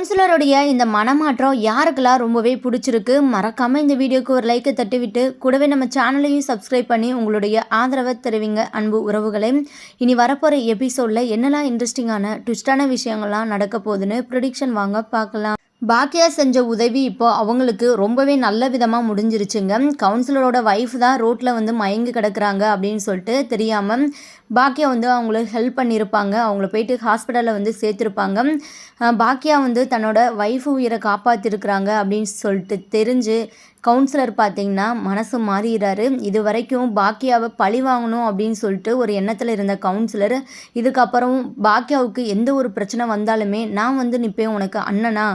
கவுன்சிலருடைய இந்த மனமாற்றம் யாருக்கெல்லாம் ரொம்பவே பிடிச்சிருக்கு மறக்காமல் இந்த வீடியோக்கு ஒரு லைக்கை தட்டிவிட்டு கூடவே நம்ம சேனலையும் சப்ஸ்கிரைப் பண்ணி உங்களுடைய ஆதரவை தெரிவிங்க. அன்பு உறவுகளை இனி வரப்போகிற எபிசோடில் என்னெல்லாம் இன்ட்ரெஸ்டிங்கான ட்விஸ்டான விஷயங்கள்லாம் நடக்க போகுதுன்னு ப்ரிடிக்ஷன் வாங்க பார்க்கலாம். பாக்கியா செஞ்ச உதவி இப்போ அவங்களுக்கு ரொம்பவே நல்ல விதமாக முடிஞ்சிருச்சுங்க. கவுன்சிலரோட ஒய்ஃப் தான் ரோட்டில் வந்து மயங்கி கிடக்குறாங்க அப்படின்னு சொல்லிட்டு தெரியாமல் பாக்கியா வந்து அவங்களுக்கு ஹெல்ப் பண்ணியிருப்பாங்க அவங்கள போயிட்டு ஹாஸ்பிட்டலில் வந்து சேர்த்துருப்பாங்க. பாக்கியா வந்து தன்னோட ஒய்ஃப் உயிரை காப்பாற்றிருக்கிறாங்க அப்படின்னு சொல்லிட்டு தெரிஞ்சு கவுன்சிலர் பார்த்தீங்கன்னா மனசு மாறிடுறாரு. இது வரைக்கும் பாக்கியாவை பழி வாங்கணும் அப்படின்னு சொல்லிட்டு ஒரு எண்ணத்தில் இருந்த கவுன்சிலர் இதுக்கப்புறம் பாக்கியாவுக்கு எந்த ஒரு பிரச்சனை வந்தாலுமே நான் வந்து நிற்பேன் உனக்கு அண்ணனா?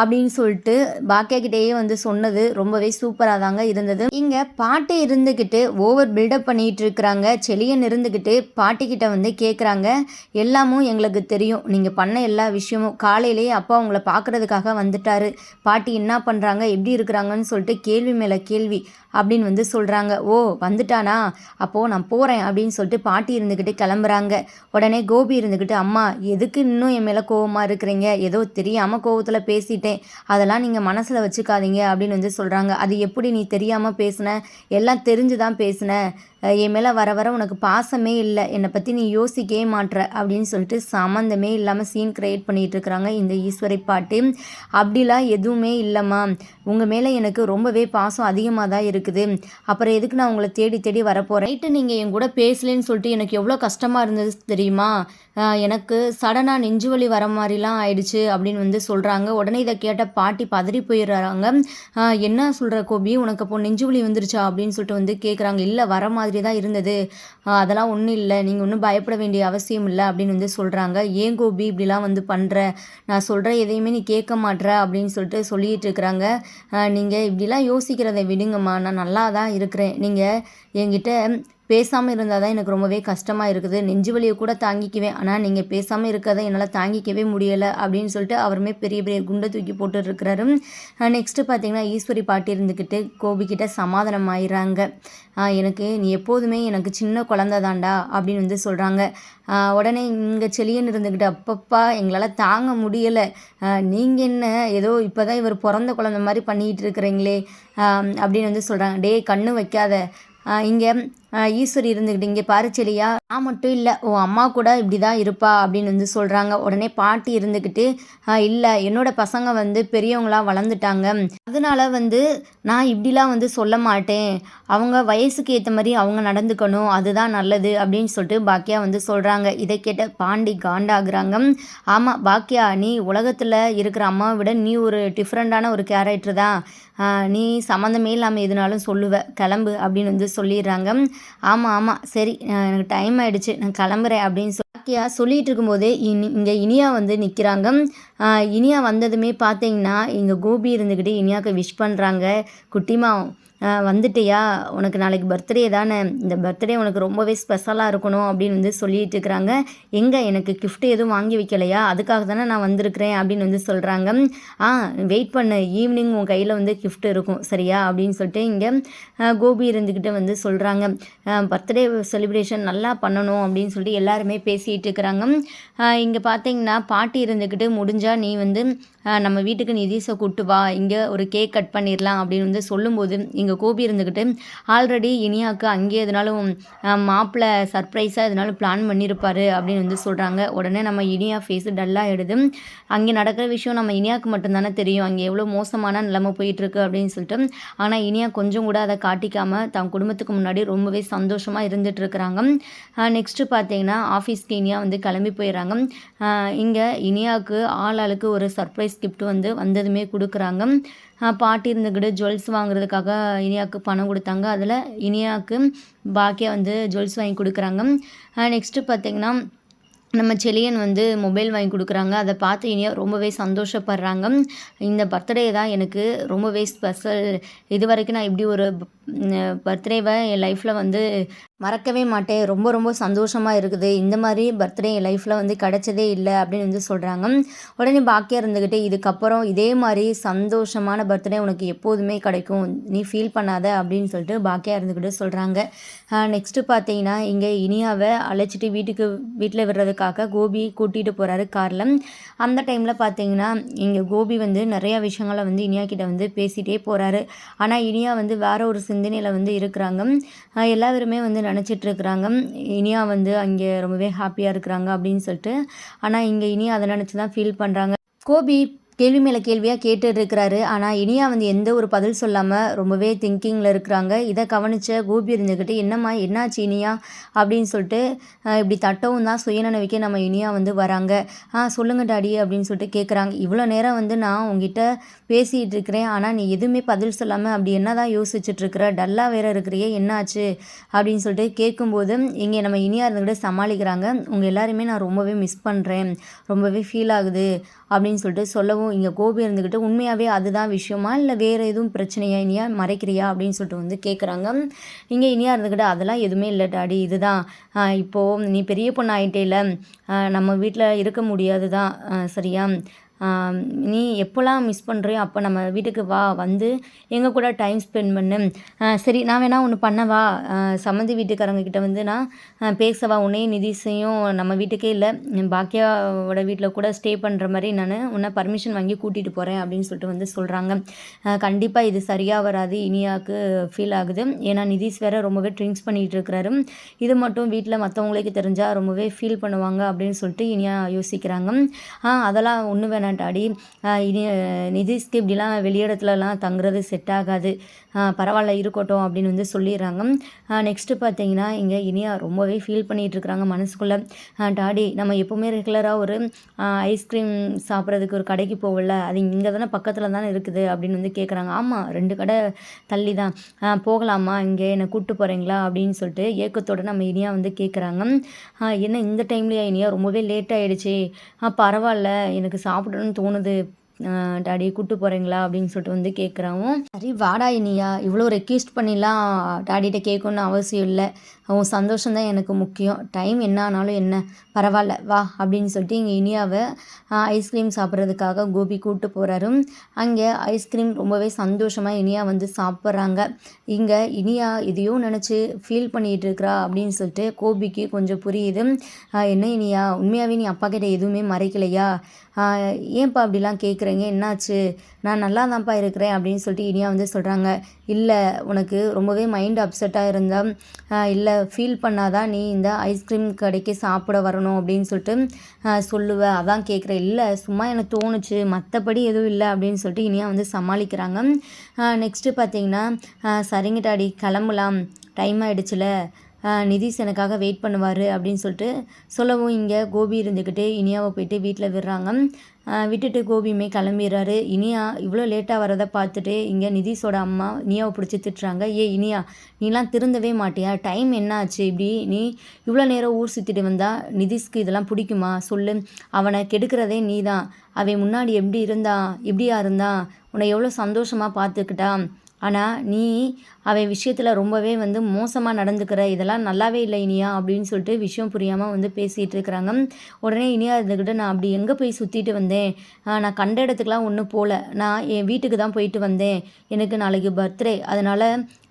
அப்படின்னு சொல்லிட்டு பாக்கியா கிட்டேயே வந்து சொன்னது ரொம்பவே சூப்பராக தாங்க இருந்தது. இங்கே பாட்டி இருந்துக்கிட்டு ஓவர் பில்டப் பண்ணிகிட்டு இருக்கிறாங்க. செளியன் இருந்துக்கிட்டு பாட்டிக்கிட்ட வந்து கேட்குறாங்க எல்லாமும் எங்களுக்கு தெரியும். நீங்கள் பண்ண எல்லா விஷயமும் காலையிலேயே அப்பா உங்களை பார்க்குறதுக்காக வந்துட்டாரு. பாட்டி என்ன பண்ணுறாங்க எப்படி இருக்கிறாங்கன்னு சொல்லிட்டு கேள்வி மேலே கேள்வி அப்படின்னு வந்து சொல்கிறாங்க ஓ வந்துட்டானா? அப்போது நான் போகிறேன் அப்படின்னு சொல்லிட்டு பாட்டி இருந்துக்கிட்டு கிளம்புறாங்க. உடனே கோபி இருந்துக்கிட்டு அம்மா எதுக்கு இன்னும் என் மேலே கோவமாக இருக்கிறீங்க? ஏதோ தெரியாமல் கோவத்தில் பேசிட்டேன். அதெல்லாம் நீங்கள் மனசில் வச்சுக்காதீங்க அப்படின்னு வந்து சொல்கிறாங்க அது எப்படி நீ தெரியாமல் பேசுன? எல்லாம் தெரிஞ்சு தான் பேசுன. என் மேலே வர வர உனக்கு பாசமே இல்லை. என்னை பற்றி நீ யோசிக்கவே மாட்டுற அப்படின்னு சொல்லிட்டு சம்மந்தமே இல்லாமல் சீன் க்ரியேட் பண்ணிகிட்டு இருக்கிறாங்க இந்த ஈஸ்வரி பாட்டு. அப்படிலாம் எதுவுமே இல்லைம்மா உங்கள் மேலே எனக்கு ரொம்பவே பாசம் அதிகமாக தான் இருக்குது. அப்புறம் எதுக்கு நான் உங்களை தேடி தேடி வரப்போகிறேன் நைட்டு நீங்கள் என் கூட பேசலேன்னு சொல்லிட்டு எனக்கு எவ்வளோ கஷ்டமாக இருந்தது தெரியுமா? எனக்கு சடனாக நெஞ்சு வலி வர மாதிரிலாம் ஆயிடுச்சு அப்படின்னு வந்து சொல்கிறாங்க உடனே இதை கேட்ட பாட்டி பதறி போயிடுறாங்க. என்ன சொல்கிற கோபி? உனக்கு அப்போ நெஞ்சு வலி வந்துருச்சா அப்படின்னு சொல்லிட்டு வந்து கேட்குறாங்க இல்லை வர மாதிரி தான் இருந்தது. அதெல்லாம் ஒன்றும் இல்லை. நீங்கள் ஒன்றும் பயப்பட வேண்டிய அவசியம் இல்லை அப்படின்னு வந்து சொல்கிறாங்க ஏன் கோபி இப்படிலாம் வந்து பண்ணுற நான் சொல்கிற எதையுமே நீ கேட்க மாட்ற அப்படின்னு சொல்லிட்டு சொல்லிகிட்டு இருக்கிறாங்க. நீங்கள் இப்படிலாம் யோசிக்கிறதை விடுங்கம்மா. நான் நல்லா தான் இருக்கிறேன். நீங்கள் என்கிட்ட பேசாமல் இருந்தால் தான் எனக்கு ரொம்பவே கஷ்டமாக இருக்குது. நெஞ்சு வலியை கூட தாங்கிக்குவேன். ஆனால் நீங்கள் பேசாமல் இருக்கிறத என்னால் தாங்கிக்கவே முடியலை அப்படின்னு சொல்லிட்டு அவருமே பெரிய பெரிய குண்டை தூக்கி போட்டுருக்கிறாரு நெக்ஸ்ட்டு பார்த்தீங்கன்னா ஈஸ்வரி பாட்டி இருந்துக்கிட்டு கோபிக்கிட்ட சமாதானம் ஆயிடுறாங்க. எனக்கு நீ எப்போதுமே எனக்கு சின்ன குழந்த தாண்டா அப்படின்னு வந்து சொல்கிறாங்க உடனே இங்கே செளியன்னு இருந்துக்கிட்டு அப்பப்பா எங்களால் தாங்க முடியலை. நீங்கள் என்ன ஏதோ இப்போ தான் இவர் பிறந்த குழந்த மாதிரி பண்ணிகிட்டு இருக்கிறீங்களே. அப்படின்னு வந்து சொல்கிறாங்க டே கண்ணு வைக்காத. இங்கே ஈஸ்வரி இருந்துக்கிட்டு இங்கே பாருச்செலியா நான் மட்டும் இல்லை ஓ அம்மா கூட இப்படி தான் இருப்பா அப்படின்னு வந்து சொல்கிறாங்க உடனே பாட்டி இருந்துக்கிட்டு இல்லை என்னோட பசங்க வந்து பெரியவங்களாம் வளர்ந்துட்டாங்க. அதனால வந்து நான் இப்படிலாம் வந்து சொல்ல மாட்டேன். அவங்க வயசுக்கு ஏற்ற மாதிரி அவங்க நடந்துக்கணும். அதுதான் நல்லது அப்படின்னு சொல்லிட்டு பாக்கியா வந்து சொல்கிறாங்க இதை கேட்ட பாண்டி காண்டாகிறாங்க. ஆமாம் பாக்கியா நீ உலகத்தில் இருக்கிற அம்மாவை விட நீ ஒரு டிஃப்ரெண்ட்டான ஒரு கேரக்டர் தான் நீ சம்மந்தமே இல்லாமல் எதுனாலும் சொல்லுவ கிளம்பு அப்படின்னு வந்து சொல்லிடுறாங்க. ஆமாம் ஆமாம் சரி எனக்கு டைம் ஆகிடுச்சு நான் கிளம்புறேன் அப்படின்னு சொல்லி பாக்கியா சொல்லிகிட்டு இருக்கும்போது இனி இங்கே இனியா வந்து நிற்கிறாங்க. இனியா வந்ததுமே பார்த்தீங்கன்னா இங்கே கோபி இருந்துக்கிட்டு இனியாவுக்கு விஷ் பண்ணுறாங்க. குட்டிமா வந்துட்டியா? உனக்கு நாளைக்கு பர்த்டே தானே. இந்த பர்த்டே உனக்கு ரொம்பவே ஸ்பெஷலாக இருக்கணும் அப்படின்னு வந்து சொல்லிட்டு இருக்கிறாங்க எங்கே எனக்கு கிஃப்ட் எதுவும் வாங்கி வைக்கலையா? அதுக்காக தானே நான் வந்திருக்கிறேன் அப்படின்னு வந்து சொல்கிறாங்க. ஆ வெயிட் பண்ணு. ஈவினிங் உன் கையில் வந்து கிஃப்ட் இருக்கும். சரியா? அப்படின்னு சொல்லிட்டு இங்கே கோபி இருந்துக்கிட்டு வந்து சொல்கிறாங்க. பர்த்டே செலிப்ரேஷன் நல்லா பண்ணணும் அப்படின்னு சொல்லிட்டு எல்லாருமே பேசிகிட்டு இருக்கிறாங்க. இங்கே பார்த்தீங்கன்னா பாட்டி இருந்துக்கிட்டு முடிஞ்சால் நீ வந்து நம்ம வீட்டுக்கு நிதிஷை கூட்டு வா இங்கே ஒரு கேக் கட் பண்ணிடலாம் அப்படின்னு வந்து சொல்லும்போது இங்கே கோபி இருந்துக்கிட்டு ஆல்ரெடி இனியாவுக்கு அங்கேயே எதுனாலும் மாப்பிள்ளை சர்ப்ரைஸாக எதுனாலும் பிளான் பண்ணியிருப்பார் அப்படின்னு வந்து சொல்கிறாங்க உடனே நம்ம இனியா ஃபேஸு டல்லாகிடுது அங்கே நடக்கிற விஷயம் நம்ம இனியாவுக்கு மட்டும்தானே தெரியும். அங்கே எவ்வளோ மோசமான நிலைமை போயிட்டுருக்கு அப்படின்னு சொல்லிட்டு ஆனால் இனியா கொஞ்சம் கூட அதை காட்டிக்காமல் தன் குடும்பத்துக்கு முன்னாடி ரொம்பவே சந்தோஷமாக இருந்துகிட்ருக்குறாங்க நெக்ஸ்ட்டு பார்த்தீங்கன்னா ஆஃபீஸ்க்கு இனியா வந்து கிளம்பி போயிடுறாங்க. இங்கே இனியாவுக்கு ஆள் ஆளுக்கு ஒரு சர்ப்ரைஸ் சர்ப்ரைஸ் கிஃப்ட் வந்து வந்ததுமே கொடுக்குறாங்க. பாட்டி இருந்துக்கிட்டு ஜுவல்ஸ் வாங்குறதுக்காக இனியாவுக்கு பணம் கொடுத்தாங்க. அதில் இனியாவுக்கு பாக்கியா வந்து ஜுவல்ஸ் வாங்கி கொடுக்குறாங்க. நெக்ஸ்ட்டு பார்த்திங்கன்னா நம்ம செலியன் வந்து மொபைல் வாங்கி கொடுக்குறாங்க. அதை பார்த்து இனியா ரொம்பவே சந்தோஷப்படுறாங்க. இந்த பர்த்டே தான் எனக்கு ரொம்பவே ஸ்பெஷல் இது வரைக்கும் நான் இப்படி ஒரு பர்த்டேவை என் லைஃப்பில் வந்து மறக்கவே மாட்டேன். ரொம்ப ரொம்ப சந்தோஷமாக இருக்குது. இந்த மாதிரி பர்த்டே என் லைஃப்பில் வந்து கிடச்சதே இல்லை அப்படின்னு வந்து சொல்கிறாங்க உடனே பாக்கியாக இருந்துக்கிட்டு இதுக்கப்புறம் இதே மாதிரி சந்தோஷமான பர்த்டே உனக்கு எப்போதுமே கிடைக்கும். நீ ஃபீல் பண்ணாத அப்படின்னு சொல்லிட்டு பாக்கியாக இருந்துக்கிட்டு சொல்கிறாங்க நெக்ஸ்ட்டு பார்த்தீங்கன்னா இங்கே இனியாவை அழைச்சிட்டு வீட்டுக்கு வீட்டில் விடுறதுக்காக கோபி கூட்டிகிட்டு போகிறாரு காரில். அந்த டைமில் பார்த்தீங்கன்னா இங்கே கோபி வந்து நிறையா விஷயங்களை வந்து இனியா கிட்ட வந்து பேசிகிட்டே போகிறாரு ஆனால் இனியா வந்து வேற ஒரு சிந்தனையில் வந்து இருக்கிறாங்க. எல்லாருமே வந்து நினச்சிட்ருக்குறாங்க. இனியா வந்து அங்கே ரொம்பவே ஹாப்பியாக இருக்கிறாங்க அப்படின்னு சொல்லிட்டு. ஆனால் இங்கே இனியா அதை நினச்சி தான் ஃபீல் பண்ணுறாங்க கோபி கேள்வி மேலே கேள்வியாக கேட்டுட்டு இருக்கிறாரு ஆனால் இனியா வந்து எந்த ஒரு பதில் சொல்லாமல் ரொம்பவே திங்கிங்கில் இருக்கிறாங்க. இதை கவனித்த கோபி இருந்துக்கிட்டு என்னம்மா என்னாச்சு இனியா? அப்படின்னு சொல்லிட்டு இப்படி தட்டவும் தான் சுயநனவிக்க நம்ம இனியா வந்து வராங்க. ஆ சொல்லுங்க டாடி அப்படின்னு சொல்லிட்டு கேட்குறாங்க இவ்வளோ நேரம் வந்து நான் உங்ககிட்ட பேசிகிட்டு இருக்கிறேன் ஆனால் நீ எதுவுமே பதில் சொல்லாமல் அப்படி என்ன தான் யோசிச்சுட்ருக்குற? டல்லாக வேற இருக்கிறியே என்னாச்சு? அப்படின்னு சொல்லிட்டு கேட்கும்போது இங்கே நம்ம இனியா இருந்துக்கிட்டு சமாளிக்கிறாங்க. உங்கள் எல்லாருமே நான் ரொம்பவே மிஸ் பண்ணுறேன் ரொம்பவே ஃபீல் ஆகுது. அப்படின்னு சொல்லிட்டு சொல்லவும் இங்கே கோபி இருந்துக்கிட்டு உண்மையாகவே அதுதான் விஷயமா? இல்லை வேறு எதுவும் பிரச்சனையா? இனியா மறைக்கிறியா? அப்படின்னு சொல்லிட்டு வந்து கேட்குறாங்க இங்கே இனியா இருந்துக்கிட்டு அதெல்லாம் எதுவுமே இல்லை டாடி இதுதான். இப்போது நீ பெரிய பொண்ணு இல்லை நம்ம வீட்டில் இருக்க முடியாது தான் சரியா? நீ எப்போல்லாம் மிஸ் பண்ணுறியோ அப்போ நம்ம வீட்டுக்கு வா வந்து எங்கள் கூட டைம் ஸ்பெண்ட் பண்ணு. சரி நான் வேணால் ஒன்று பண்ணவா சம்மந்தி வீட்டுக்காரங்க கிட்ட வந்து நான் பேசவா உன்னையும் நிதிஷையும் நம்ம வீட்டுக்கே இல்லை பாக்கியாவோட வீட்டில் கூட ஸ்டே பண்ணுற மாதிரி நான் உன்னை பர்மிஷன் வாங்கி கூட்டிகிட்டு போகிறேன் அப்படின்னு சொல்லிட்டு வந்து சொல்கிறாங்க கண்டிப்பாக இது சரியாக வராது. இனியாவுக்கு ஃபீல் ஆகுது. ஏன்னா நிதிஷ் வேறு ரொம்பவே ட்ரிங்க்ஸ் பண்ணிகிட்டு இருக்கிறாரு. இது மட்டும் வீட்டில் மற்றவங்களுக்கு தெரிஞ்சால் ரொம்பவே ஃபீல் பண்ணுவாங்க அப்படின்னு சொல்லிட்டு இனியா யோசிக்கிறாங்க. அதெல்லாம் ஒன்று வேணாம். வேண்டாடி இனி நிதிஷ்க்கு இப்படிலாம் வெளியிடத்துலலாம் தங்குறது செட் ஆகாது. பரவாயில்ல இருக்கட்டும் அப்படின்னு வந்து சொல்லிடுறாங்க. நெக்ஸ்ட்டு பார்த்தீங்கன்னா இங்கே இனியா ரொம்பவே ஃபீல் பண்ணிகிட்ருக்குறாங்க மனசுக்குள்ளே. டாடி நம்ம எப்போவுமே ரெகுலராக ஒரு ஐஸ்கிரீம் சாப்பிட்றதுக்கு ஒரு கடைக்கு போகல அது இங்கே தானே பக்கத்தில் தானே இருக்குது அப்படின்னு வந்து கேட்குறாங்க ஆமாம் ரெண்டு கடை தள்ளி தான் போகலாமா? இங்கே என்னை கூப்பிட்டு போகிறீங்களா அப்படின்னு சொல்லிட்டு ஏக்கத்தோடு நம்ம இனியா வந்து கேட்குறாங்க என்ன இந்த டைம்லேயே இனியா? ரொம்பவே லேட் ஆகிடுச்சி பரவாயில்ல எனக்கு சாப்பிட தோணுது. டாடி கூப்பிட்டு போகிறீங்களா அப்படின்னு சொல்லிட்டு வந்து கேட்குறாவும் சரி வாடா இனியா. இவ்வளோ ரெக்வெஸ்ட் பண்ணிலாம் டாடிகிட்ட கேட்கணுன்னு அவசியம் இல்லை. உன் சந்தோஷம் தான் எனக்கு முக்கியம். டைம் என்ன ஆனாலும் என்ன? பரவாயில்ல வா அப்படின்னு சொல்லிட்டு இங்கே இனியாவை ஐஸ்கிரீம் சாப்பிட்றதுக்காக கோபி கூப்பிட்டு போகிறாரு அங்கே ஐஸ்கிரீம் ரொம்பவே சந்தோஷமாக இனியா வந்து சாப்பிட்றாங்க. இங்கே இனியா இதையோ நினச்சி ஃபீல் பண்ணிகிட்டு இருக்கிறா அப்படின்னு சொல்லிட்டு கோபிக்கு கொஞ்சம் புரியுது. என்ன இனியா? உண்மையாகவே நீ அப்பா கிட்ட எதுவுமே மறைக்கலையா? ஏன்ப்பா அப்படிலாம் கேட்குற கேட்குறீங்க என்னாச்சு? நான் நல்லா தான்ப்பா இருக்கிறேன் அப்படின்னு சொல்லிட்டு இனியா வந்து சொல்கிறாங்க இல்லை உனக்கு ரொம்பவே மைண்ட் அப்செட்டாக இருந்தால் இல்லை ஃபீல் பண்ணாதான் நீ இந்த ஐஸ்கிரீம் கடைக்கு சாப்பிட வரணும் அப்படின்னு சொல்லிட்டு சொல்லுவேன் அதான் கேட்குறேன் இல்லை சும்மா எனக்கு தோணுச்சு. மற்றபடி எதுவும் இல்லை அப்படின்னு சொல்லிட்டு இனியா வந்து சமாளிக்கிறாங்க. நெக்ஸ்ட்டு பார்த்தீங்கன்னா சரிங்க டாடி கிளம்பலாம். டைம் ஆகிடுச்சுல நிதிஷ் எனக்காக வெயிட் பண்ணுவார் அப்படின்னு சொல்லிட்டு சொல்லவும் இங்கே கோபி இருந்துக்கிட்டு இனியாவை போயிட்டு வீட்டில் விடுறாங்க. விட்டுட்டு கோபியுமே கிளம்பிடுறாரு. இனியா இவ்வளோ லேட்டாக வரதை பார்த்துட்டு இங்கே நிதிஷோட அம்மா இனியாவை பிடிச்சி திட்டுறாங்க. ஏ இனியா நீலாம் திருந்தவே மாட்டியா? டைம் என்ன ஆச்சு இப்படி நீ இவ்வளோ நேரம் ஊர் சுற்றிட்டு வந்தால் நிதிஷ்க்கு இதெல்லாம் பிடிக்குமா? சொல்லு. அவனை கெடுக்கிறதே நீ தான் அவன் முன்னாடி எப்படி இருந்தான் இப்படியா இருந்தான் உன்னை எவ்வளோ சந்தோஷமாக பார்த்துக்கிட்டான் ஆனால் நீ அவன் விஷயத்தில் ரொம்பவே வந்து மோசமாக நடந்துக்கிற இதெல்லாம் நல்லாவே இல்லை இனியா அப்படின்னு சொல்லிட்டு விஷயம் புரியாமல் வந்து பேசிகிட்டு இருக்கிறாங்க. உடனே இனியா இருந்துக்கிட்டு நான் அப்படி எங்கே போய் சுற்றிட்டு வந்தேன்? நான் கண்ட இடத்துக்குலாம் ஒன்றும் போகல நான் என் வீட்டுக்கு தான் போயிட்டு வந்தேன். எனக்கு நாளைக்கு பர்த்டே அதனால்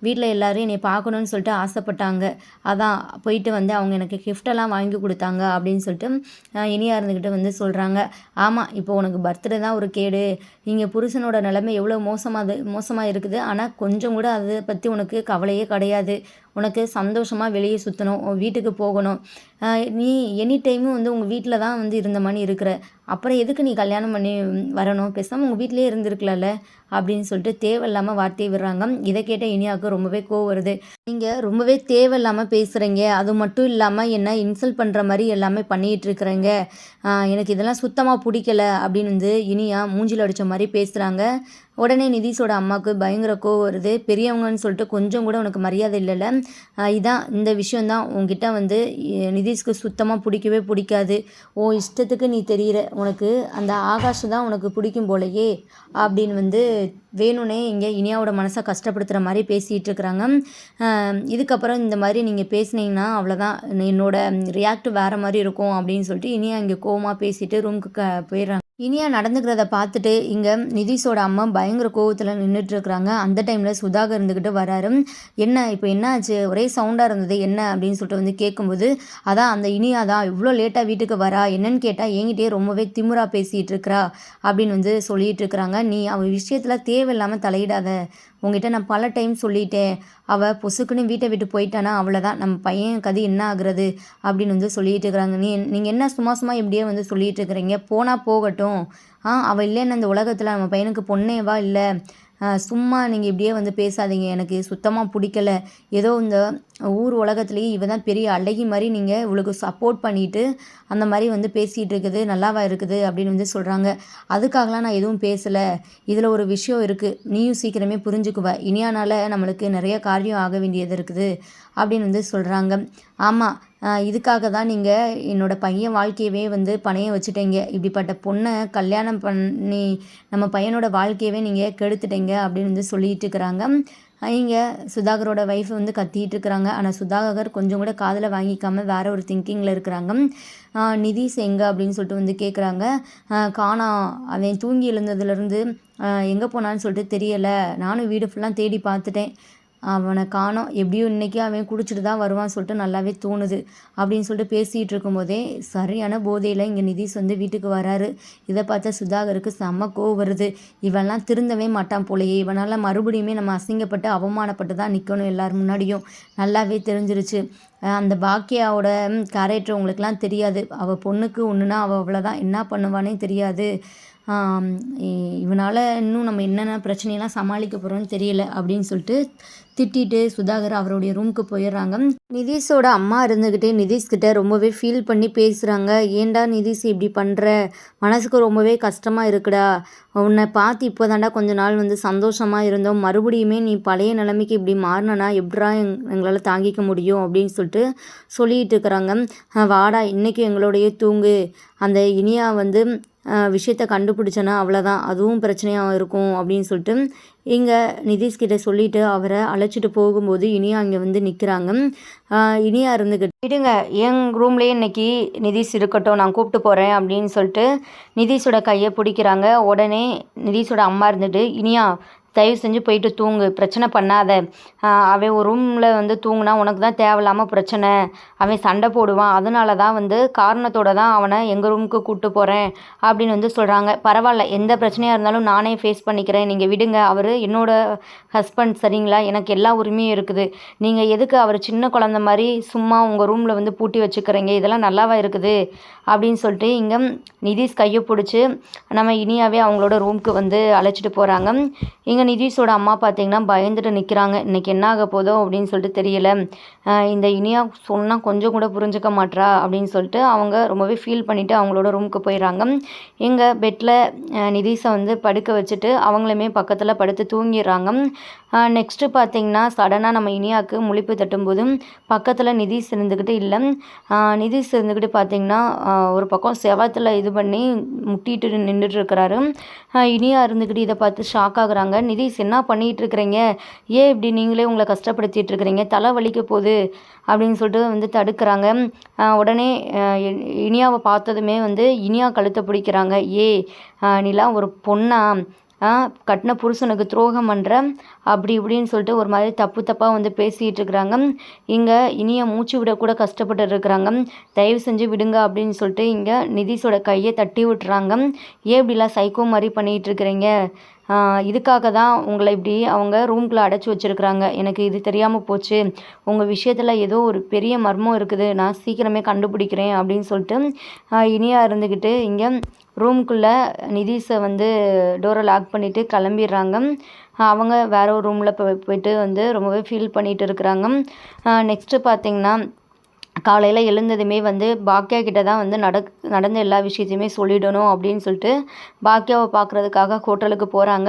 வீட்டில் எல்லோரும் என்னை பார்க்கணுன்னு சொல்லிட்டு ஆசைப்பட்டாங்க. அதான் போயிட்டு வந்து அவங்க எனக்கு கிஃப்டெல்லாம் வாங்கி கொடுத்தாங்க அப்படின்னு சொல்லிட்டு இனியா இருந்துக்கிட்டு வந்து சொல்கிறாங்க ஆமாம் இப்போ உனக்கு பர்த்டே தான் ஒரு கேடு. இங்கே புருஷனோட நிலைமை எவ்வளோ மோசமாக மோசமாக இருக்குது. ஆனால் கொஞ்சம் கூட அதை பற்றி உனக்கு கவலையே கிடையாது. உனக்கு சந்தோஷமாக வெளியே சுற்றணும் வீட்டுக்கு போகணும். நீ எனி டைமும் வந்து உங்கள் வீட்டில் தான் வந்து இருந்த மாதிரி இருக்கிற. அப்புறம் எதுக்கு நீ கல்யாணம் பண்ணி வரணும்? பேசாமல் உங்கள் வீட்டிலே இருந்திருக்கலாம்ல? அப்படின்னு சொல்லிட்டு தேவையில்லாமல் வார்த்தையை விடுறாங்க. இதை கேட்ட இனியாவுக்கு ரொம்பவே கோவம் வருது. நீங்கள் ரொம்பவே தேவையில்லாமல் பேசுகிறீங்க அது மட்டும் இல்லாமல் என்ன இன்சல்ட் பண்ணுற மாதிரி எல்லாமே பண்ணிகிட்டு எனக்கு இதெல்லாம் சுத்தமாக பிடிக்கல அப்படின்னு வந்து இனியா மூஞ்சில் அடித்த மாதிரி பேசுகிறாங்க உடனே நிதிஷோட அம்மாவுக்கு பயங்கர கோவம் வருது. பெரியவங்கன்னு சொல்லிட்டு கொஞ்சம் கூட உனக்கு மரியாதை இல்லைல்ல? இதான் இந்த விஷயந்தான் உங்ககிட்ட வந்து நிதி நிதிஷ்க்கு சுத்தமாக பிடிக்கவே பிடிக்காது. ஓ இஷ்டத்துக்கு நீ தெரிகிற உனக்கு அந்த ஆகாஷ் தான் உனக்கு பிடிக்கும் போலயே அப்படின்னு வந்து வேணும்னே இங்கே இனியாவோட மனசை கஷ்டப்படுத்துகிற மாதிரி பேசிகிட்டு இருக்கிறாங்க. இதுக்கப்புறம் இந்த மாதிரி நீங்கள் பேசுனீங்கன்னா அவ்வளோதான் என்னோட ரியாக்ட் வேறு மாதிரி இருக்கும் அப்படின்னு சொல்லிட்டு இனியா இங்கே கோவமாக பேசிட்டு ரூமுக்கு க போயிடுறாங்க. இனியா நடந்துக்கிறத பார்த்துட்டு இங்கே நிதிஷோட அம்மா பயங்கர கோவத்தில் நின்றுட்டு இருக்கிறாங்க அந்த டைமில் சுதாகர் இருந்துக்கிட்டு வராரு. என்ன இப்போ என்ன ஆச்சு ஒரே சவுண்டாக இருந்தது. என்ன அப்படின்னு சொல்லிட்டு வந்து கேட்கும்போது அதான் அந்த இனியா தான். இவ்வளோ லேட்டாக வீட்டுக்கு வரா? என்னன்னு கேட்டால் என்கிட்டயே ரொம்பவே திமுறா பேசிகிட்டு இருக்கிறா. அப்படின்னு வந்து சொல்லிட்டு இருக்கிறாங்க. நீ அவள் விஷயத்தில் தேவையில்லாமல் தலையிடாத. உங்ககிட்ட நான் பல டைம் சொல்லிட்டேன். அவள் பொசுக்குன்னு வீட்டை விட்டு போயிட்டானா அவ்வளோதான் நம்ம பையன் கதை என்ன ஆகுறது அப்படின்னு வந்து சொல்லிட்டு இருக்கிறாங்க. நீ நீங்கள் என்ன சும்மா சும்மா இப்படியே வந்து சொல்லிட்டு இருக்கிறீங்க? போனால் போகட்டும். ஆ அவள் இல்லைன்னு அந்த உலகத்தில் நம்ம பையனுக்கு பொண்ணேவா இல்லை. சும்மா நீங்கள் இப்படியே வந்து பேசாதீங்க. எனக்கு சுத்தமாக பிடிக்கல. ஏதோ இந்த ஊர் உலகத்துலேயே இவ தான் பெரிய அழகி மாதிரி நீங்கள் இவளுக்கு சப்போர்ட் பண்ணிட்டு அந்த மாதிரி வந்து பேசிகிட்டு இருக்குது. நல்லாவா இருக்குது அப்படின்னு வந்து சொல்கிறாங்க அதுக்காகலாம் நான் எதுவும் பேசலை. இதில் ஒரு விஷயம் இருக்குது நீயும் சீக்கிரமே புரிஞ்சுக்குவ. இனியானால நம்மளுக்கு நிறைய காரியம் ஆக வேண்டியது இருக்குது அப்படின்னு வந்து சொல்கிறாங்க ஆமாம் இதுக்காக தான் நீங்கள் என்னோட பையன் வாழ்க்கையவே வந்து பணைய வச்சுட்டீங்க. இப்படிப்பட்ட பொண்ணை கல்யாணம் பண்ணி நம்ம பையனோட வாழ்க்கையவே நீங்கள் கெடுத்துட்டீங்க அப்படின்னு வந்து சொல்லிட்டு இருக்கிறாங்க. இங்கே சுதாகரோட ஒய்ஃப் வந்து கத்திட்டு இருக்கிறாங்க. ஆனால் சுதாகர் கொஞ்சம் கூட காதில் வாங்கிக்காம வேற ஒரு திங்கிங்கில் இருக்கிறாங்க. நிதி நிதிஷ் எங்கே அப்படின்னு சொல்லிட்டு வந்து கேட்குறாங்க காணா அவன் தூங்கி எழுந்ததுலேருந்து எங்கே போனான்னு சொல்லிட்டு தெரியலை. நானும் வீடு ஃபுல்லாக தேடி பார்த்துட்டேன். அவனை காணோம். எப்படியும் இன்றைக்கி அவன் குடிச்சிட்டு தான் வருவான்னு சொல்லிட்டு நல்லாவே தோணுது அப்படின்னு சொல்லிட்டு பேசிகிட்டு இருக்கும்போதே சரியான போதையில் இங்கே நிதிஷ் வந்து வீட்டுக்கு வராரு. இதை பார்த்தா சுதாகருக்கு செம்ம கோவம் வருது. இவன்லாம் திருந்தவே மாட்டான் போலயே. இவனால் மறுபடியுமே நம்ம அசிங்கப்பட்டு அவமானப்பட்டு தான் நிற்கணும் எல்லார் முன்னாடியும். நல்லாவே தெரிஞ்சிருச்சு. அந்த பாக்கியாவோட கேரக்டர் உங்களுக்குலாம் தெரியாது. அவள் பொண்ணுக்கு ஒன்றுனா அவள் அவ்வளோதான் என்ன பண்ணுவானே தெரியாது. இவனால் இன்னும் நம்ம என்னென்ன பிரச்சனையெல்லாம் சமாளிக்க போகிறோம்னு தெரியல அப்படின்னு சொல்லிட்டு திட்டிட்டு சுதாகர் அவருடைய ரூமுக்கு போயிடுறாங்க. நிதிஷோட அம்மா இருந்துக்கிட்டே நிதிஷ்கிட்ட ரொம்பவே ஃபீல் பண்ணி பேசுகிறாங்க ஏன்டா நிதிஷ் இப்படி பண்ணுற மனசுக்கு ரொம்பவே கஷ்டமாக இருக்குடா. உன்னை பார்த்து இப்போ தாண்டா கொஞ்ச நாள் வந்து சந்தோஷமாக இருந்தோம். மறுபடியுமே நீ பழைய நிலைமைக்கு இப்படி மாறினா எப்படா எங் எங்களால் தாங்கிக்க முடியும்? அப்படின்னு சொல்லிட்டு சொல்லிட்டு இருக்கிறாங்க. வாடா இன்றைக்கி எங்களுடைய தூங்கு. அந்த இனியா வந்து விஷயத்த கண்டுபிடிச்சனா அவ்வளோதான் அதுவும் பிரச்சனையாக இருக்கும் அப்படின்னு சொல்லிட்டு இங்கே நிதிஷ்கிட்ட சொல்லிவிட்டு அவரை அழைச்சிட்டு போகும்போது இனியா அங்கே வந்து நிற்கிறாங்க இனியா இருந்துக்கிட்டு விடுங்க என் ரூம்லேயே இன்னைக்கு நிதிஷ் இருக்கட்டும் நான் கூப்பிட்டு போகிறேன் அப்படின்னு சொல்லிட்டு நிதிஷோட கையை பிடிக்கிறாங்க. உடனே நிதிஷோட அம்மா இருந்துட்டு இனியா தயவு செஞ்சு போயிட்டு தூங்கு. பிரச்சனை பண்ணாத. அவன் ஒரு ரூமில் வந்து தூங்கினா உனக்கு தான் தேவையில்லாமல் பிரச்சனை. அவன் சண்டை போடுவான். அதனால தான் வந்து காரணத்தோட தான் அவனை எங்கள் ரூமுக்கு கூப்பிட்டு போகிறேன் அப்படின்னு வந்து சொல்கிறாங்க பரவாயில்ல. எந்த பிரச்சனையாக இருந்தாலும் நானே ஃபேஸ் பண்ணிக்கிறேன். நீங்கள் விடுங்க. அவர் என்னோடய ஹஸ்பண்ட் சரிங்களா? எனக்கு எல்லா உரிமையும் இருக்குது. நீங்கள் எதுக்கு அவர் சின்ன குழந்த மாதிரி சும்மா உங்கள் ரூமில் வந்து பூட்டி வச்சுக்கிறீங்க? இதெல்லாம் நல்லாவா இருக்குது? அப்படின்னு சொல்லிட்டு இங்கே நிதிஷ் கையை பிடிச்சி நம்ம இனியாவே அவங்களோட ரூமுக்கு வந்து அழைச்சிட்டு போகிறாங்க இங்கே நிதிஷோட அம்மா பார்த்தீங்கன்னா பயந்துட்டு நிற்கிறாங்க இன்னைக்கு என்ன ஆக போதோ அப்படின்னு சொல்லிட்டு தெரியல. இந்த இனியா சொன்னால் கொஞ்சம் கூட புரிஞ்சுக்க மாட்றா அப்படின்னு சொல்லிட்டு அவங்க ரொம்பவே ஃபீல் பண்ணிவிட்டு அவங்களோட ரூமுக்கு போயிடுறாங்க. இங்கே பெட்டில் நிதிஷை வந்து படுக்க வச்சுட்டு அவங்களுமே பக்கத்தில் படுத்து தூங்கிடுறாங்க. நெக்ஸ்ட்டு பார்த்தீங்கன்னா சடனாக நம்ம இனியாவுக்கு முழிப்பு தட்டும்போது பக்கத்தில் நிதிஷ் இருந்துக்கிட்டு இல்லை. நிதிஷ் இருந்துக்கிட்டு பார்த்தீங்கன்னா ஒரு பக்கம் செவத்தில் இது பண்ணி முட்டிட்டு நின்றுட்டு இருக்கிறாரு. இனியா இருந்துக்கிட்டு இதை பார்த்து ஷாக் ஆகுறாங்க. நிதிஷ் என்ன பண்ணிகிட்டு இருக்கிறீங்க? ஏன் இப்படி நீங்களே உங்களை கஷ்டப்படுத்திட்டு இருக்கிறீங்க? தலை வலிக்க போகுது அப்படின்னு சொல்லிட்டு வந்து தடுக்கிறாங்க. உடனே இனியாவை பார்த்ததுமே வந்து இனியா கழுத்தை பிடிக்கிறாங்க. ஏ நீலாம் ஒரு பொண்ணா? கட்டின புருஷனுக்கு துரோகம் பண்ணுற அப்படி இப்படின்னு சொல்லிட்டு ஒரு மாதிரி தப்பு தப்பாக வந்து பேசிகிட்டு இருக்கிறாங்க. இங்கே இனிய மூச்சு விடக்கூட கஷ்டப்பட்டு இருக்கிறாங்க. தயவு செஞ்சு விடுங்க அப்படின்னு சொல்லிட்டு இங்கே நிதிஷோட கையை தட்டி விட்டுறாங்க. ஏன் இப்படிலாம் சைக்கோ மாதிரி பண்ணிகிட்டு இருக்கிறீங்க? இதுக்காக தான் உங்களை இப்படி அவங்க ரூம்குள்ளே அடைச்சி வச்சுருக்குறாங்க. எனக்கு இது தெரியாமல் போச்சு. உங்கள் விஷயத்தில் ஏதோ ஒரு பெரிய மர்மம் இருக்குது. நான் சீக்கிரமே கண்டுபிடிக்கிறேன் அப்படின்னு சொல்லிட்டு இனியாக இருந்துக்கிட்டு இங்கே ரூம்குள்ளே நிதிஷை வந்து டோரை லாக் பண்ணிவிட்டு கிளம்பிடுறாங்க. அவங்க வேற ஒரு ரூமில் போய் போயிட்டு வந்து ரொம்பவே ஃபீல் பண்ணிகிட்டு இருக்கிறாங்க. நெக்ஸ்ட்டு பார்த்தீங்கன்னா காலையில் எழுந்ததுமே வந்து பாக்கியா கிட்ட தான் வந்து நடக் நடந்த எல்லா விஷயத்தையுமே சொல்லிடணும் அப்படின்னு சொல்லிட்டு பாக்கியாவை பார்க்குறதுக்காக ஹோட்டலுக்கு போகிறாங்க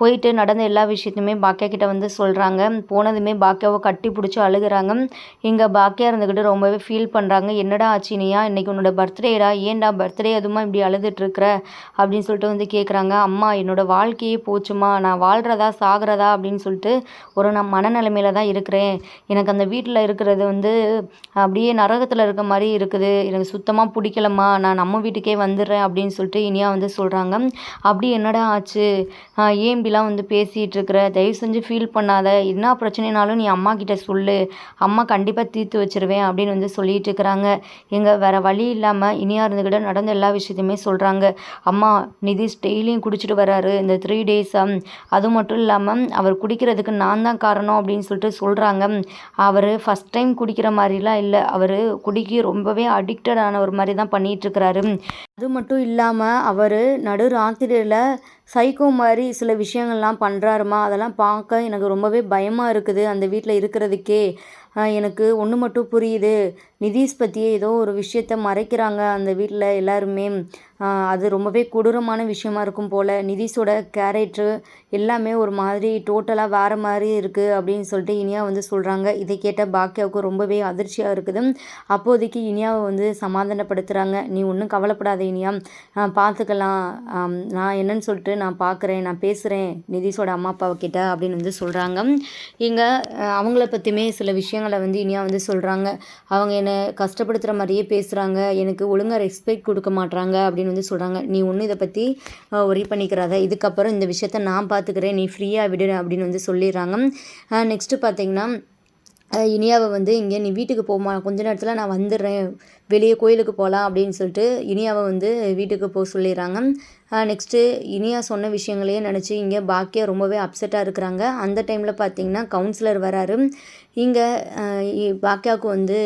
போயிட்டு நடந்த எல்லா விஷயத்தையுமே பாக்கியா கிட்ட வந்து சொல்கிறாங்க போனதுமே பாக்கியாவை கட்டி பிடிச்சி அழுகுறாங்க. இங்கே பாக்கியா இருந்துக்கிட்டு ரொம்பவே ஃபீல் பண்ணுறாங்க என்னடா ஆச்சினியா இன்றைக்கி உன்னோட பர்த்டேடா? ஏன்டா பர்த்டே அதுமா இப்படி அழுதுட்ருக்குற அப்படின்னு சொல்லிட்டு வந்து கேட்குறாங்க அம்மா என்னோடய வாழ்க்கையே போச்சுமா? நான் வாழ்கிறதா சாகிறதா? அப்படின்னு சொல்லிட்டு ஒரு நான் மனநிலைமையில தான் இருக்கிறேன். எனக்கு அந்த வீட்டில் இருக்கிறது வந்து அப்படியே நரகத்தில் இருக்க மாதிரி இருக்குது. எனக்கு சுத்தமாக பிடிக்கலம்மா. நான் நம்ம வீட்டுக்கே வந்துடுறேன் அப்படின்னு சொல்லிட்டு இனியா வந்து சொல்கிறாங்க அப்படி என்னடா ஆச்சு? ஏன் இப்படிலாம் வந்து பேசிகிட்டு இருக்கிற தயவு செஞ்சு ஃபீல் பண்ணாத. என்ன பிரச்சனைனாலும் நீ அம்மா கிட்ட சொல்லு. அம்மா கண்டிப்பாக தீர்த்து வச்சிருவேன் அப்படின்னு வந்து சொல்லிட்டு இருக்கிறாங்க. எங்கள் வேறு வழி இல்லாமல் இனியா இருந்துக்கிட்ட நடந்த எல்லா விஷயத்தையுமே சொல்கிறாங்க அம்மா நிதிஷ் டெய்லியும் குடிச்சிட்டு வராரு. இந்த த்ரீ டேஸாக அது மட்டும் இல்லாமல் அவர் குடிக்கிறதுக்கு நான் தான் காரணம் அப்படின்னு சொல்லிட்டு சொல்கிறாங்க அவர் ஃபஸ்ட் டைம் குடிக்கிற மாதிரிலாம் இல்லை. அவர் குடிக்கு ரொம்பவே அடிக்டட் ஆனவர் ஒரு மாதிரி தான் பண்ணிகிட்ருக்கிறாரு அது மட்டும் இல்லாமல் அவர் நடு ராத்திரியில் சைக்கோ மாதிரி சில விஷயங்கள்லாம் பண்ணுறாருமா அதெல்லாம் பார்க்க எனக்கு ரொம்பவே பயமாக இருக்குது அந்த வீட்டில் இருக்கிறதுக்கே. எனக்கு ஒன்று மட்டும் புரியுது. நிதிஷ் பற்றியே ஏதோ ஒரு விஷயத்த மறைக்கிறாங்க அந்த வீட்டில் எல்லாருமே. அது ரொம்பவே கொடூரமான விஷயமா இருக்கும் போல். நிதிஷோட கேரக்ட்ரு எல்லாமே ஒரு மாதிரி டோட்டலாக வேறு மாதிரி இருக்குது அப்படின்னு சொல்லிட்டு இனியா வந்து சொல்கிறாங்க இதை கேட்ட பாக்கியாவுக்கு ரொம்பவே அதிர்ச்சியாக இருக்குது. அப்போதைக்கு இனியாவை வந்து சமாதானப்படுத்துகிறாங்க நீ ஒன்றும் கவலைப்படாத இனியா. பார்த்துக்கலாம் நான் என்னன்னு சொல்லிட்டு நான் பார்க்குறேன் நான் பேசுகிறேன் நிதிஷோட அம்மா அப்பாவை கிட்ட அப்படின்னு வந்து சொல்கிறாங்க இங்கே அவங்கள பற்றியுமே சில விஷயங்களை வந்து இனியா வந்து சொல்கிறாங்க அவங்க என்ன கஷ்டப்படுத்துகிற மாதிரியே பேசுகிறாங்க எனக்கு ஒழுங்காக ரெஸ்பெக்ட் கொடுக்க மாட்றாங்க அப்படின்னு வந்து சொல்கிறாங்க நீ ஒன்றும் இதை பற்றி ஒரி பண்ணிக்கிறாத இதுக்கப்புறம் இந்த விஷயத்த நான் பார்த்துக்கிறேன் நீ ஃப்ரீயாக விடு அப்படின்னு வந்து சொல்லிடுறாங்க. நெக்ஸ்ட்டு பார்த்தீங்கன்னா இனியாவை வந்து இங்கே நீ வீட்டுக்கு போமா கொஞ்ச நேரத்தில் நான் வந்துடுறேன். வெளியே கோயிலுக்கு போகலாம் அப்படின்னு சொல்லிட்டு இனியாவை வந்து வீட்டுக்கு போக சொல்லிடுறாங்க. நெக்ஸ்ட்டு இனியா சொன்ன விஷயங்களையே நினச்சி இங்கே பாக்கியா ரொம்பவே அப்செட்டாக இருக்கிறாங்க. அந்த டைமில் பார்த்தீங்கன்னா கவுன்சிலர் வராரு. இங்கே பாக்கியாவுக்கு வந்து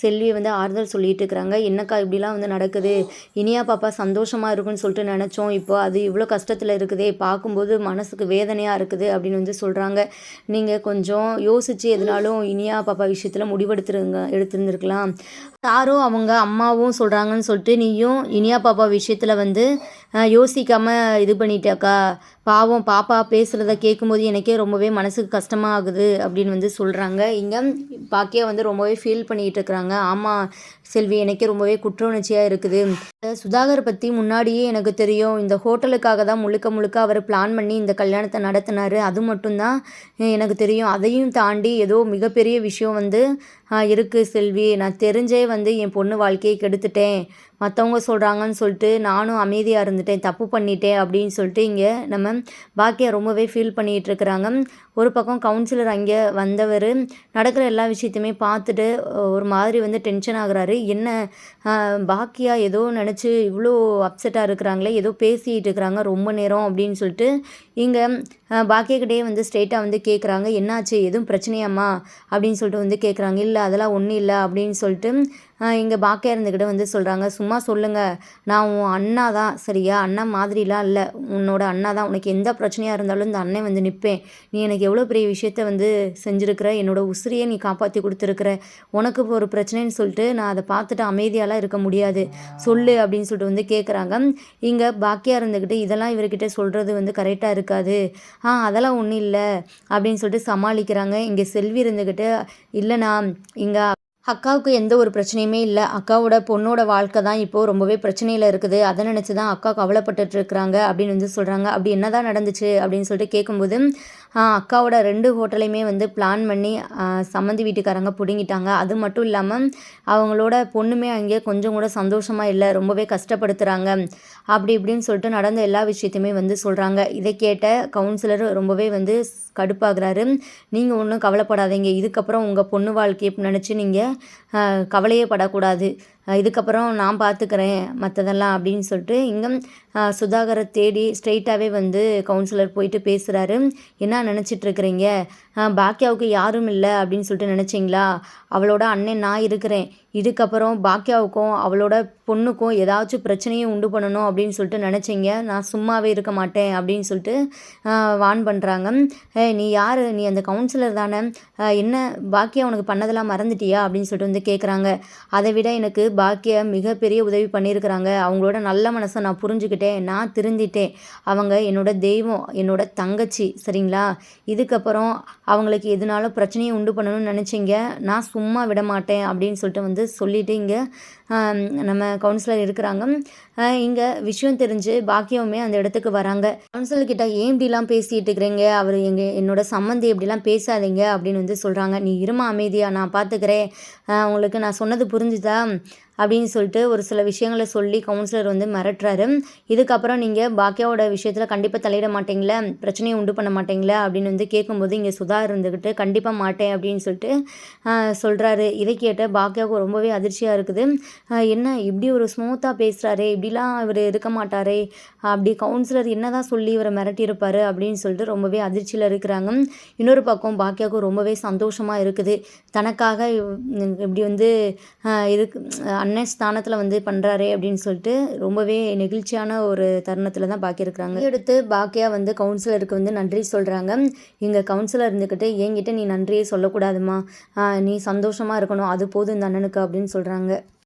செல்வி வந்து ஆறுதல் சொல்லிட்டு இருக்கிறாங்க. என்னக்கா இப்படிலாம் வந்து நடக்குது? இனியா பாப்பா சந்தோஷமாக இருக்குன்னு சொல்லிட்டு நினச்சோம். இப்போ அது இவ்வளோ கஷ்டத்தில் இருக்குதே. பார்க்கும்போது மனசுக்கு வேதனையாக இருக்குது அப்படின்னு வந்து சொல்கிறாங்க நீங்கள் கொஞ்சம் யோசித்து எதுனாலும் இனியா பாப்பா விஷயத்தில் முடிவெடுத்துருங்க எடுத்துருந்துருக்கலாம். யாரும் அவங்க அம்மாவும் சொல்கிறாங்கன்னு சொல்லிட்டு நீயும் இனியா பாப்பா விஷயத்தில் வந்து யோசிக்காமல் இது பண்ணிட்டாக்கா. பாவம் பாப்பா பேசுகிறத கேட்கும்போது எனக்கே ரொம்பவே மனசுக்கு கஷ்டமாக ஆகுது அப்படின்னு வந்து சொல்கிறாங்க இங்கே பாக்கியா வந்து ரொம்பவே ஃபீல் பண்ணிகிட்டு இருக்கிறாங்க ஆமாம் செல்வி எனக்கே ரொம்பவே குற்ற உணர்ச்சியாக இருக்குது சுதாகர் பற்றி முன்னாடியே எனக்கு தெரியும். இந்த ஹோட்டலுக்காக தான் முழுக்க முழுக்க அவர் பிளான் பண்ணி இந்த கல்யாணத்தை நடத்தினார். அது மட்டும்தான் எனக்கு தெரியும். அதையும் தாண்டி ஏதோ மிகப்பெரிய விஷயம் வந்து இருக்குது செல்வி. நான் தெரிஞ்சே வந்து என் பொண்ணு வாழ்க்கையை கெடுத்துட்டேன். மற்றவங்க சொல்கிறாங்கன்னு சொல்லிட்டு நானும் அமைதியாக இருந்துட்டேன். தப்பு பண்ணிட்டேன் அப்படின்னு சொல்லிட்டு இங்கே நம்ம பாக்கியா ரொம்பவே ஃபீல் பண்ணிகிட்டு இருக்கிறாங்க. ஒரு பக்கம் கவுன்சிலர் அங்கே வந்தவர் நடக்கிற எல்லா விஷயத்தையுமே பார்த்துட்டு ஒரு மாதிரி வந்து டென்ஷன் ஆகுறாரு. என்ன பாக்கியா ஏதோ நினச்சி இவ்வளோ அப்செட்டாக இருக்கிறாங்களே ஏதோ பேசிகிட்டு இருக்கிறாங்க ரொம்ப நேரம் அப்படின்னு சொல்லிட்டு இங்கே பாக்கியக்கிட்டே வந்து ஸ்ட்ரெயிட்டாக வந்து கேட்குறாங்க என்னாச்சு? எதுவும் பிரச்சனையாம்மா? அப்படின்னு சொல்லிட்டு வந்து கேட்குறாங்க இல்லை அதெல்லாம் ஒன்றும் இல்லை. அப்படின்னு சொல்லிட்டு இங்கே பாக்கியா இருந்துக்கிட்ட வந்து சொல்கிறாங்க சும்மா சொல்லுங்கள் நான் உன் அண்ணா தான். சரியா? அண்ணா மாதிரிலாம் இல்லை. உன்னோட அண்ணா தான். உனக்கு எந்த பிரச்சனையாக இருந்தாலும் இந்த அண்ணன் வந்து நிற்பேன் நீ எனக்கு எவ்வளோ பெரிய விஷயத்த வந்து செஞ்சுருக்கிற? என்னோட உசிரியை நீ காப்பாற்றி கொடுத்துருக்குற. உனக்கு இப்போ ஒரு பிரச்சனைன்னு சொல்லிட்டு நான் அதை பார்த்துட்டு அமைதியாலாம் இருக்க முடியாது. சொல்லு அப்படின்னு சொல்லிட்டு வந்து கேட்குறாங்க இங்கே பாக்கியாக இருந்துக்கிட்டு இதெல்லாம் இவர்கிட்ட சொல்கிறது வந்து கரெக்டாக இருக்காது. ஆ அதெல்லாம் ஒன்றும் இல்லை அப்படின்னு சொல்லிட்டு சமாளிக்கிறாங்க. இங்கே செல்வி இருந்துக்கிட்டு இல்லைண்ணா இங்கே அக்காவுக்கு எந்த ஒரு பிரச்சனையுமே இல்லை. அக்காவோட பொண்ணோட வாழ்க்கை தான் இப்போது ரொம்பவே பிரச்சனையில் இருக்குது. அதை நினச்சி தான் அக்கா கவலைப்பட்டுட்டு இருக்கிறாங்க அப்படின்னு வந்து சொல்கிறாங்க அப்படி என்ன தான் நடந்துச்சு அப்படின்னு சொல்லிட்டு கேட்கும்போது அக்காவோட ரெண்டு ஹோட்டலையுமே வந்து பிளான் பண்ணி சம்மந்தி வீட்டுக்காரங்க பிடுங்கிட்டாங்க. அது மட்டும் இல்லாமல் அவங்களோட பொண்ணுமே அங்கே கொஞ்சம் கூட சந்தோஷமாக இல்லை ரொம்பவே கஷ்டப்படுத்துகிறாங்க அப்படி இப்படின்னு சொல்லிட்டு நடந்த எல்லா விஷயத்தையுமே வந்து சொல்கிறாங்க இதை கேட்ட கவுன்சிலர் ரொம்பவே வந்து கடுப்பாகிறாரு. நீங்கள் ஒன்றும் கவலைப்படாதீங்க. இதுக்கப்புறம் உங்கள் பொண்ணு வாழ்க்கையை நினச்சி நீங்கள் கவலையே படக்கூடாது. இதுக்கப்புறம் நான் பார்த்துக்கிறேன் மற்றதெல்லாம் அப்படின்னு சொல்லிட்டு இங்கே சுதாகரை தேடி ஸ்ட்ரெயிட்டாகவே வந்து கவுன்சிலர் போயிட்டு பேசுகிறாரு என்ன நினச்சிட்ருக்குறீங்க பாக்கியாவுக்கு யாரும் இல்லை அப்படின்னு சொல்லிட்டு நினச்சிங்களா? அவளோட அண்ணன் நான் இருக்கிறேன். இதுக்கப்புறம் பாக்கியாவுக்கும் அவளோட பொண்ணுக்கும் ஏதாச்சும் பிரச்சனையும் உண்டு பண்ணணும் அப்படின்னு சொல்லிட்டு நினச்சிங்க. நான் சும்மாவே இருக்க மாட்டேன் அப்படின்னு சொல்லிட்டு வான் பண்ணுறாங்க நீ யார்? நீ அந்த கவுன்சிலர் தானே. என்ன பாக்கியா உனக்கு பண்ணதெல்லாம் மறந்துட்டியா? அப்படின்னு சொல்லிட்டு வந்து கேட்குறாங்க அதை விட எனக்கு பாக்கியா மிகப்பெரிய உதவி பண்ணியிருக்கிறாங்க. அவங்களோட நல்ல மனசை நான் புரிஞ்சுக்கிட்டேன். நான் திருந்திட்டேன். அவங்க என்னோட தெய்வம் என்னோட தங்கச்சி சரிங்களா? இதுக்கப்புறம் அவங்களுக்கு எதுனாலும் பிரச்சனையை உண்டு பண்ணணும்னு நினச்சிங்க. நான் சும்மா விட மாட்டேன் அப்படின்னு சொல்லிட்டு வந்து சொல்லிவிட்டு இங்கே நம்ம கவுன்சிலர் இருக்கிறாங்க. இங்கே விஷயம் தெரிஞ்சு பாக்கியவுமே அந்த இடத்துக்கு வராங்க. கவுன்சிலர் கிட்ட ஏன் இப்படிலாம் பேசிட்டு இருக்கிறீங்க? அவர் எங்கள் என்னோட சம்மந்தி இப்படிலாம் பேசாதீங்க அப்படின்னு வந்து சொல்கிறாங்க நீ இருமா அமைதியாக நான் பார்த்துக்கிறேன் உங்களுக்கு நான் சொன்னது புரிஞ்சுதா? அப்படின்னு சொல்லிட்டு ஒரு சில விஷயங்களை சொல்லி கவுன்சிலர் வந்து மிரட்டுறாரு. இதுக்கப்புறம் நீங்கள் பாக்கியாவோட விஷயத்தில் கண்டிப்பாக தலையிட மாட்டீங்களே? பிரச்சனையை உண்டு பண்ண மாட்டீங்களே? அப்படின்னு வந்து கேட்கும்போது இங்கே சுதா இருந்துக்கிட்டு கண்டிப்பாக மாட்டேன் அப்படின்னு சொல்லிட்டு சொல்கிறாரு இதை கேட்ட பாக்கியாவுக்கு ரொம்பவே அதிர்ச்சியாக இருக்குது. என்ன இப்படி ஒரு ஸ்மூத்தாக பேசுகிறாரே இப்படிலாம் இவர் இருக்க மாட்டாரே? அப்படி கவுன்சிலர் என்னதான் சொல்லி இவரை மிரட்டியிருப்பார்? அப்படின்னு சொல்லிட்டு ரொம்பவே அதிர்ச்சியில் இருக்கிறாங்க. இன்னொரு பக்கம் பாக்கியாவுக்கு ரொம்பவே சந்தோஷமாக இருக்குது. தனக்காக இவ்- இப்படி வந்து இருக்கு அண்ணன் ஸ்தானத்தில் வந்து பண்ணுறாரே அப்படின்னு சொல்லிட்டு ரொம்பவே நெகிழ்ச்சியான ஒரு தருணத்தில் தான் பாக்கியிருக்கிறாங்க எடுத்து பாக்கியா வந்து கவுன்சிலருக்கு வந்து நன்றி சொல்கிறாங்க இங்கே கவுன்சிலர் இருந்துக்கிட்டு என்கிட்ட நீ நன்றியே சொல்லக்கூடாதுமா. நீ சந்தோஷமாக இருக்கணும். அது போதும் இந்த அண்ணனுக்கு அப்படின்னு சொல்கிறாங்க